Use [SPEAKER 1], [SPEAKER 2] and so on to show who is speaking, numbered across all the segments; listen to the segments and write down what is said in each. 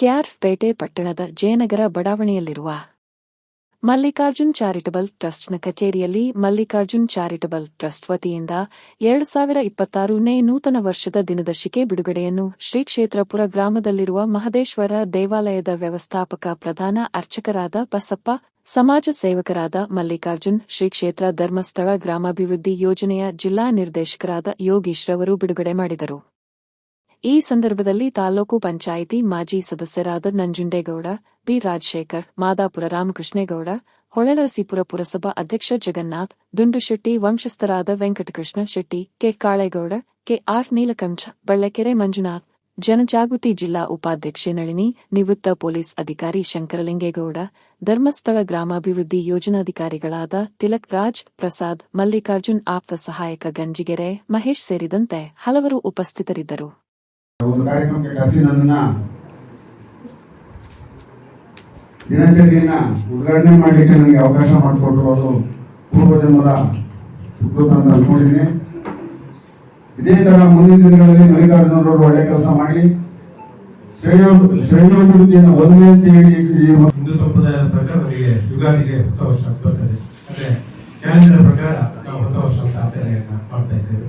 [SPEAKER 1] ಕೆಆರ್ಪೇಟೆ ಪಟ್ಟಣದ ಜಯನಗರ ಬಡಾವಣೆಯಲ್ಲಿರುವ ಮಲ್ಲಿಕಾರ್ಜುನ್ ಚಾರಿಟಬಲ್ ಟ್ರಸ್ಟ್ನ ಕಚೇರಿಯಲ್ಲಿ ಮಲ್ಲಿಕಾರ್ಜುನ್ ಚಾರಿಟಬಲ್ ಟ್ರಸ್ಟ್ ವತಿಯಿಂದ ಎರಡು ಸಾವಿರ ಇಪ್ಪತ್ತಾರನೇ ನೂತನ ವರ್ಷದ ದಿನದರ್ಶಿಕೆ ಬಿಡುಗಡೆಯನ್ನು ಶ್ರೀ ಕ್ಷೇತ್ರಪುರ ಗ್ರಾಮದಲ್ಲಿರುವ ಮಹದೇಶ್ವರ ದೇವಾಲಯದ ವ್ಯವಸ್ಥಾಪಕ ಪ್ರಧಾನ ಅರ್ಚಕರಾದ ಬಸಪ್ಪ, ಸಮಾಜ ಸೇವಕರಾದ ಮಲ್ಲಿಕಾರ್ಜುನ್, ಶ್ರೀ ಕ್ಷೇತ್ರ ಧರ್ಮಸ್ಥಳ ಗ್ರಾಮಾಭಿವೃದ್ಧಿ ಯೋಜನೆಯ ಜಿಲ್ಲಾ ನಿರ್ದೇಶಕರಾದ ಯೋಗೀಶ್ರವರು ಬಿಡುಗಡೆ ಮಾಡಿದರು. ಈ ಸಂದರ್ಭದಲ್ಲಿ ತಾಲೂಕು ಪಂಚಾಯಿತಿ ಮಾಜಿ ಸದಸ್ಯರಾದ ನಂಜುಂಡೇಗೌಡ, ಬಿ. ರಾಜಶೇಖರ್, ಮಾದಾಪುರ ರಾಮಕೃಷ್ಣೇಗೌಡ ಹೊಳೆನರಸೀಪುರ ಪುರಸಭಾ ಅಧ್ಯಕ್ಷ ಜಗನ್ನಾಥ್, ದುಂಡುಶೆಟ್ಟಿ ವಂಶಸ್ಥರಾದ Venkatakrishna Shetty, K. Kalegowda, K. R. Neelakantha, Ballakere Manjunath, Janajagruti ಜಿಲ್ಲಾ ಉಪಾಧ್ಯಕ್ಷೆ ನಳಿನಿ, ನಿವೃತ್ತ ಪೊಲೀಸ್ ಅಧಿಕಾರಿ ಶಂಕರಲಿಂಗೇಗೌಡ, ಧರ್ಮಸ್ಥಳ ಗ್ರಾಮಾಭಿವೃದ್ಧಿ ಯೋಜನಾಧಿಕಾರಿಗಳಾದ ತಿಲಕ್ ರಾಜ್ ಪ್ರಸಾದ್, ಮಲ್ಲಿಕಾರ್ಜುನ್ ಆಪ್ತ ಸಹಾಯಕ ಗಂಜಿಗೆರೆ, ಮಹೇಶ್ ಸೇರಿದಂತೆ ಹಲವರು ಉಪಸ್ಥಿತರಿದ್ದರು.
[SPEAKER 2] ಒಂದು ಕಾರ್ಯಕ್ರಮಕ್ಕೆ ಕರೆಸಿ ನನ್ನನ್ನ ದಿನಚರಿಯನ್ನ ಉದ್ಘಾಟನೆ ಮಾಡಲಿಕ್ಕೆ ನನಗೆ ಅವಕಾಶ ಮಾಡಿಕೊಟ್ರು ಅದು ಪೂರ್ವಜನ್ಮದ ಸುಕೃತ ಅಂತ ಅನ್ಕೊಂಡಿದ್ದೀನಿ. ಇದೇ ತರ ಮುಂದಿನ ದಿನಗಳಲ್ಲಿ ಮಲ್ಲಿಕಾರ್ಜುನರವರು ಒಳ್ಳೆ ಕೆಲಸ ಮಾಡಿ, ಶ್ರೇಯೋ ಶ್ರೇಯೋಭಿವೃದ್ಧಿಯನ್ನು ಒಂದೇ ಅಂತ ಹೇಳಿ
[SPEAKER 3] ಹಿಂದೂ ಸಂಪ್ರದಾಯದ ಪ್ರಕಾರ ನಮಗೆ ಯುಗಾದಿಗೆ ಹೊಸ ವರ್ಷ ಬರ್ತದೆ. ಅಂದ್ರೆ ಕ್ಯಾಲೆಂಡರ್ ಪ್ರಕಾರ ನಾವು ಹೊಸ ವರ್ಷ ಆಚರಣೆಯನ್ನ ಮಾಡ್ತಾ ಇದ್ದೇವೆ.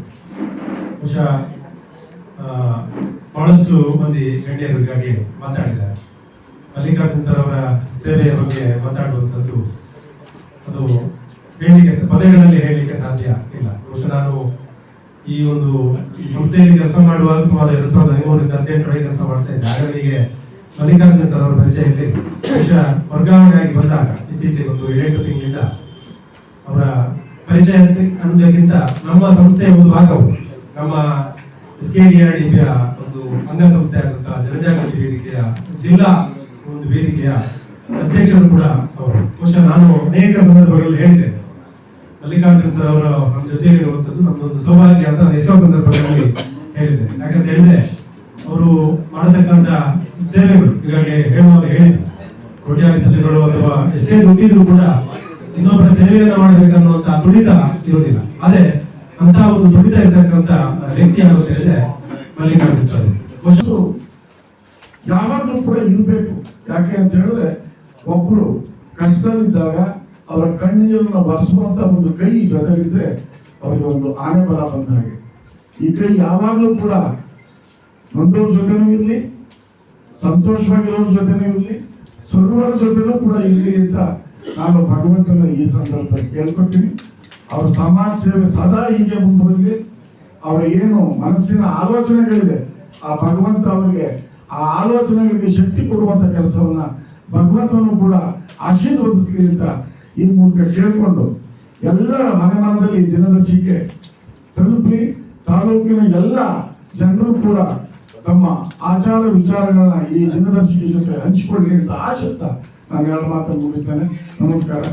[SPEAKER 3] ಬಹುಶಃ ಬಹಳಷ್ಟು ಮಂದಿ ಗಣ್ಯರು ಈಗಾಗಲೇ ಮಾತಾಡಿದ್ದಾರೆ. ಮಲ್ಲಿಕಾರ್ಜುನ್ ಸರ್ ಅವರ ಸೇವೆಯ ಬಗ್ಗೆ ಮಾತಾಡುವಂಥದ್ದು ಅದು ಹೇಳಲಿಕ್ಕೆ ಪದಗಳಲ್ಲಿ ಹೇಳಲಿಕ್ಕೆ ಸಾಧ್ಯ ಇಲ್ಲ. ಬಹುಶಃ ನಾನು ಈ ಒಂದು ಸಂಸ್ಥೆಯಲ್ಲಿ ಕೆಲಸ ಮಾಡುವಾಗ ಸುಮಾರು ಎರಡು ಸಾವಿರದ ಹದಿಮೂರರಿಂದ ಹದಿನೆಂಟರವರೆಗೆ ಕೆಲಸ ಮಾಡ್ತಾ ಇದ್ದೆ. ಆಗ ನನಗೆ ಮಲ್ಲಿಕಾರ್ಜುನ್ ಸರ್ ಅವರ ಪರಿಚಯ ಇಲ್ಲಿ ಬಹುಶಃ ವರ್ಗಾವಣೆ ಆಗಿ ಬಂದಾಗ ಇತ್ತೀಚೆಗೆ ಒಂದು ಏಳೆಂಟು ತಿಂಗಳಿಂದ ಅವರ ಪರಿಚಯ ಅನ್ನೋದಕ್ಕಿಂತ ನಮ್ಮ ಸಂಸ್ಥೆಯ ಒಂದು ಭಾಗವು, ನಮ್ಮ S K D R D ಒಂದು ಅಂಗಸಂಸ್ಥೆ ಆದಂತಹ ಜನಜಾಗೃತಿ ವೇದಿಕೆಯ ಜಿಲ್ಲಾ ಒಂದು ವೇದಿಕೆಯ ಅಧ್ಯಕ್ಷರು ಕೂಡ ಅವರು. ಬಹುಶಃ ನಾನು ಅನೇಕ ಸಂದರ್ಭಗಳಲ್ಲಿ ಹೇಳಿದೆ. ಮಲ್ಲಿಕಾರ್ಜುನ್ ಸರ್ ಅವರ ನಮ್ಮ ಜೊತೆಯಲ್ಲಿ ಇರುವಂತದ್ದು ನಮ್ದೊಂದು ಸೌಭಾಗ್ಯ ಅಂತ ಎಷ್ಟೋ ಸಂದರ್ಭಗಳಲ್ಲಿ ಹೇಳಿದೆ. ಯಾಕಂತ ಹೇಳಿದ್ರೆ, ಅವರು ಮಾಡತಕ್ಕಂತ ಸೇವೆಗಳು, ಈಗಾಗಲೇ ಹೇಳುವಾಗ ಹೇಳಿದ್ರು ಕೋಟ್ಯಾಧಿಪತಿಗಳು ಅಥವಾ ಎಷ್ಟೇ ದುಡ್ಡಿದ್ರು ಕೂಡ ಇನ್ನೊಬ್ಬರ ಸೇವೆಯನ್ನು ಮಾಡಬೇಕನ್ನುವಂತ ತುಡಿತ ಇರೋದಿಲ್ಲ ಅದೇ ಅಂತ ಒಂದು ತುಡಿತ ಇರ್ತಕ್ಕಂತ ವ್ಯಕ್ತಿ ಅಂತ ಹೇಳಿದ್ರೆ ಬಹುಶಃ
[SPEAKER 4] ಮನಸ್ಸು ಯಾವಾಗಲೂ ಕೂಡ ಇರಬೇಕು. ಯಾಕೆ ಅಂತ ಹೇಳಿದ್ರೆ, ಒಬ್ರು ಕಷ್ಟದಲ್ಲಿದ್ದಾಗ ಅವರ ಕಣ್ಣೀರನ್ನು ಬರೆಸುವಂತ ಒಂದು ಕೈ ಜೊತೆಗಿದ್ರೆ ಅವರಿಗೆ ಒಂದು ಆನೆ ಬಲ ಬಂದ ಹಾಗೆ. ಈ ಕೈ ಯಾವಾಗಲೂ ಕೂಡ ನೊಂದವ್ರ ಜೊತೆನೂ ಇರಲಿ, ಸಂತೋಷವಾಗಿರೋರ ಜೊತೆನೂ ಇರಲಿ, ಸರ್ವರ ಜೊತೆನೂ ಕೂಡ ಇರಲಿ ಅಂತ ನಾನು ಭಗವಂತನ ಈ ಸಂದರ್ಭದಲ್ಲಿ ಕೇಳ್ಕೊತೀನಿ. ಅವ್ರ ಸಮಾಜ ಸೇವೆ ಸದಾ ಹೀಗೆ ಮುಂದುವರಲಿ. ಅವರ ಏನು ಮನಸ್ಸಿನ ಆಲೋಚನೆಗಳಿದೆ. ಆ ಭಗವಂತ ಅವರಿಗೆ ಆ ಆಲೋಚನೆಗಳಿಗೆ ಶಕ್ತಿ ಕೊಡುವಂತ ಕೆಲಸವನ್ನ ಭಗವಂತನು ಕೂಡ ಆಶೀರ್ವದಿಸಲಿ ಅಂತ ಈ ಮೂಲಕ ಕೇಳಿಕೊಂಡು ಎಲ್ಲರ ಮನೆ ಮನದಲ್ಲಿ ದಿನದರ್ಶಿಕೆ ತಲುಪಲಿ. ತಾಲೂಕಿನ ಎಲ್ಲ ಜನರು ಕೂಡ ತಮ್ಮ ಆಚಾರ ವಿಚಾರಗಳನ್ನ ಈ ದಿನದರ್ಶಿಕೆ ಜೊತೆ ಹಂಚಿಕೊಳ್ಳಿ ಅಂತ ಆಶಿಸ್ತಾ ನಾನು ಎರಡು ಮಾತನ್ನು ಮುಗಿಸ್ತೇನೆ. ನಮಸ್ಕಾರ.